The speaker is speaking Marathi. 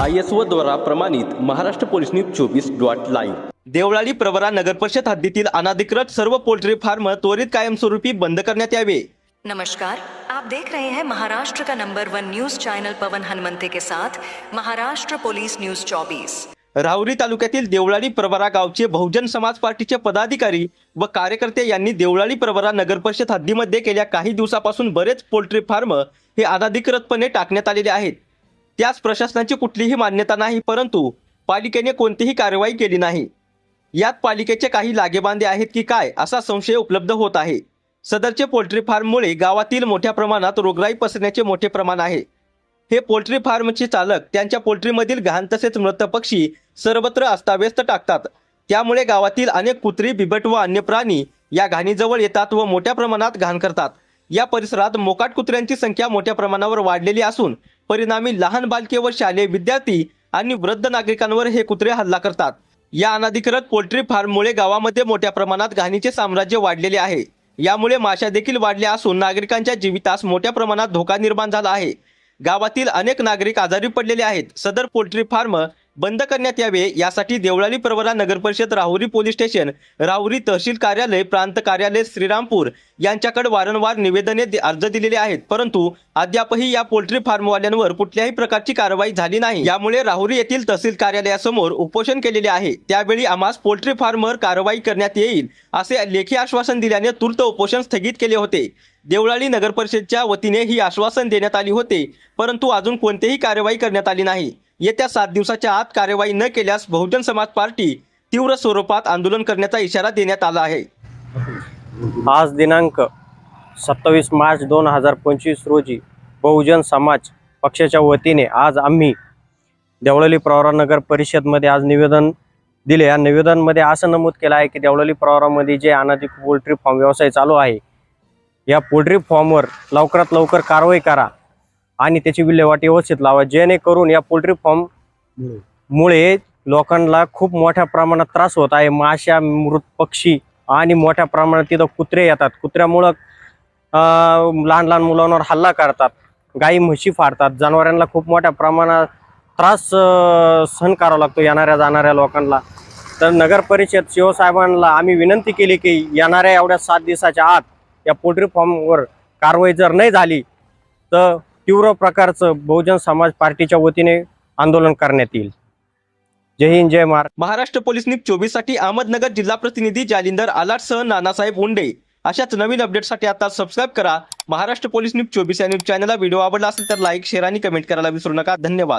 आय एस ओ द्वारा प्रमाणित महाराष्ट्र पोलीस न्यूज चोवीस डॉट लाईव्ह. देवळाली प्रवरा नगर परिषद हद्दीतील अनाधिकृत सर्व पोल्ट्री फार्म त्वरित कायमस्वरूपी बंद करण्यात यावे. नमस्कार. आप देख रहे हैं महाराष्ट्र का number one news channel Pawan Hanumante के साथ महाराष्ट्र पुलिस न्यूज 24 राहुरी तालुक्यातील देवळाली प्रवरा गावचे बहुजन समाज पार्टीचे पदाधिकारी व कार्यकर्ते यांनी देवळाली प्रवरा नगर परिषद हद्दीमध्ये गेल्या काही दिवसापासून बरेच पोल्ट्री फार्म हे अनाधिकृतपणे टाकण्यात आलेले आहेत. त्यास प्रशासनाची कुठलीही मान्यता नाही परंतु पालिकेने कोणतीही कारवाई केली नाही. यात पालिकेचे काही लागेबांधे आहेत की काय असा संशय उपलब्ध होत आहे. सदरचे पोल्ट्री फार्ममुळे गावातील मोठ्या प्रमाणात रोगराई पसरण्याचे मोठे प्रमाण आहे. हे पोल्ट्री फार्मचे चालक त्यांच्या पोल्ट्रीमधील घाण तसेच मृत पक्षी सर्वत्र अस्ताव्यस्त टाकतात. त्यामुळे गावातील अनेक कुत्री बिबट व अन्य प्राणी या घाणीजवळ येतात व मोठ्या प्रमाणात घाण करतात. या परिसरात मोकाट कुत्र्यांची संख्या मोठ्या प्रमाणावर वाढलेली असून परिणामी लहान बालके व शालेय विद्यार्थी आणि वृद्ध नागरिकांवर हे कुत्रे हल्ला करतात. या अनाधिकृत पोल्ट्री फार्ममुळे गावामध्ये मोठ्या प्रमाणात घाणीचे साम्राज्य वाढलेले आहे. यामुळे माशा देखील वाढल्या असून नागरिकांच्या जीवितास मोठ्या प्रमाणात धोका निर्माण झाला आहे. गावातील अनेक नागरिक आजारी पडलेले आहेत. सदर पोल्ट्री फार्म बंद करण्यात यावे यासाठी देवळाली प्रवरा नगर परिषद राहुरी पोलीस स्टेशन राहुरी तहसील कार्यालय प्रांत कार्यालय श्रीरामपूर यांच्याकडे वारंवार निवेदने अर्ज दिलेले आहेत. परंतु अद्यापही या पोल्ट्री फार्मवाल्यांवर कुठल्याही प्रकारची कारवाई झाली नाही. यामुळे राहुरी येथील तहसील कार्यालयासमोर उपोषण केलेले आहे. त्यावेळी आम्हास पोल्ट्री फार्मवर कारवाई करण्यात येईल असे लेखी आश्वासन दिल्याने तूर्त उपोषण स्थगित केले होते. देवळाली नगर परिषदच्या वतीने ही आश्वासन देण्यात आली होते परंतु अजून कोणतीही कारवाई करण्यात आली नाही. येत्या सात दिवसाच्या आत कार्यवाही न केल्यास बहुजन समाज पार्टी तीव्र स्वरूपात आंदोलन करण्याचा इशारा देण्यात आला आहे. आज दिनांक सत्तावीस मार्च दोन हजार पंचवीस रोजी बहुजन समाज पक्षाच्या वतीने आज आम्ही देवळली प्रवरा नगर परिषदमध्ये आज निवेदन दिले. या निवेदनमध्ये असं नमूद केलं आहे की देवळली प्रवरामध्ये जे अनाधिक पोल्ट्री फॉर्म व्यवसाय चालू आहे या पोल्ट्री फॉर्मवर लवकरात लवकर कारवाई करा. आणि त्याची विल्हेवाट व्यवस्थित लावा जेणेकरून या पोल्ट्री फार्म मुळे. लोकांना खूप मोठ्या प्रमाणात त्रास होत आहे. माशा मृत पक्षी आणि मोठ्या प्रमाणात तिथं कुत्रे येतात. कुत्र्यामुळं लहान लहान मुलांवर हल्ला करतात. गाई म्हशी फाडतात. जनावरांना खूप मोठ्या प्रमाणात त्रास सहन करावा लागतो येणाऱ्या जाणाऱ्या लोकांना. तर नगर परिषद शिवसाहेबांना आम्ही विनंती केली की येणाऱ्या एवढ्या सात दिवसाच्या आत या पोल्ट्री फार्मवर कारवाई जर नाही झाली तर तीव्र प्रकारचं बहुजन समाज पार्टीच्या वतीने आंदोलन करण्यात येईल. जय हिंद जय महाराष्ट्र. महाराष्ट्र पोलीस न्यूज चोवीससाठी अहमदनगर जिल्हा प्रतिनिधी जालिंदर आलाटसह नानासाहेब उंडे अशाच नवीन अपडेटसाठी आता सबस्क्राईब करा. महाराष्ट्र पोलीस न्यूज चोवीस या न्यूज चॅनलला व्हिडिओ आवडला असेल तर लाईक शेअर आणि कमेंट करायला विसरू नका. धन्यवाद.